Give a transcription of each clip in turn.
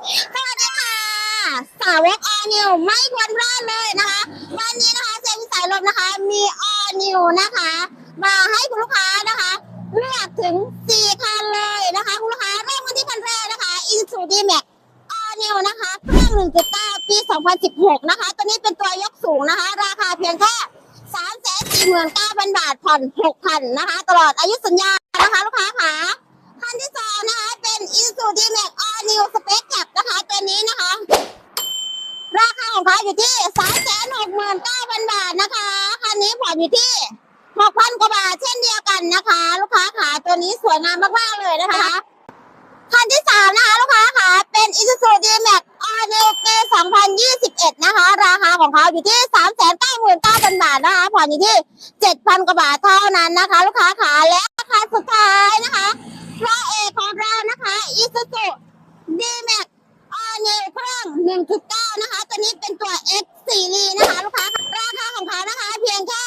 สวัสดีค่ะ สาวกออนิวไม่ควรพลาดเลยนะคะ วันนี้นะคะเซนสายลมนะคะ มีออนิวนะคะ มาให้คุณลูกค้านะคะ เลือกถึง 4 คันเลยนะคะ คุณลูกค้าเริ่มกันที่คันแรกนะคะอินซูดีแม็กออนิวนะคะเครื่อง1.9ปี 2016 นะคะ ตัวนี้เป็นตัวยกสูงนะคะ ราคาเพียงแค่3 4 9 0 0 0 บาทผ่อน 6,000 นะคะ ตลอดอายุสัญญานะคะ ลูกค้าค่ะคันที่สองนะคะ เป็น i s u d m a x All New Space Cap นนี้นะคะ ราคาของเขาอยู่ที่369,000บาทนะคะ คันนี้ผ่อนอยู่ที่6,000กว่าบาทเช่นเดียวกันนะคะ ลูกค้าขาตัวนี้สวยงามมากๆเลยนะคะ คันที่สามนะคะลูกค้าขาเป็น Isuzu D-Max All New ปี 2021 นะคะ ราคาของเขาอยู่ที่ 399,000 บาทนะคะ ผ่อนอยู่ที่ 7,000 กว่าบาทเท่านั้นนะคะ ลูกค้าขาสุดท้ายนะคะพระเอกของเรานะคะ Isuzu D-Max All New เครื่อง 1.9 นะคะ ตัวนี้เป็นตัว X Series นะคะ ลูกค้า ราคาของเขานะคะ เพียงแค่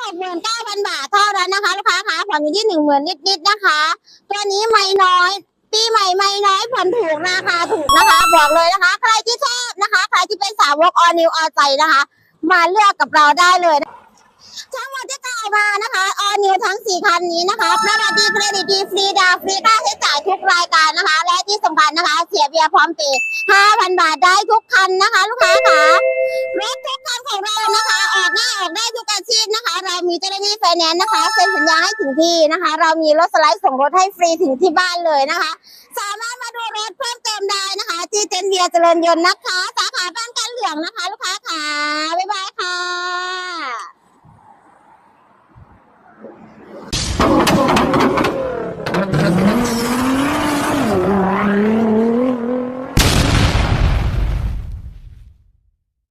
569,000 บาทเท่านั้นนะคะ ลูกค้าคะผ่อนอยู่ที่ 10,000 นิดๆนะคะ ตัวนี้ไม่น้อย ปีใหม่ไม่น้อยผ่อนถูกราคาถูกนะคะ บอกเลยนะคะ ใครที่ชอบนะคะ ใครที่เป็นสาวกออนิวออใจนะคะ มาเลือกกับเราได้เลยทั้งหมดที่กล่าวมานะคะออนิวทั้ง 4 คันนี้นะคะประวัติดีเครดิตดีฟรีดาวฟรีค่าใช้จ่ายทุกราย ทนะคะ เสียเบียร์พร้อมปี5,000บาทได้ทุกคันนะคะ ลูกค้าค่ะรถทุกคันของเรานะคะ ออกหน้าออกได้ทุกอาชีพนะคะ เรามีเจ้าหน้าที่ไฟแนนซ์นะคะเซ็นสัญญาให้ถึงที่นะคะ เรามีรถสไลด์ส่งรถให้ฟรีถึงที่บ้านเลยนะคะ สามารถมาดูรถเพิ่มเติมได้นะคะ ที่เจนเบียร์เจริญยนต์นะคะ สาขาบ้านกันเหลืองนะคะ ลูกค้า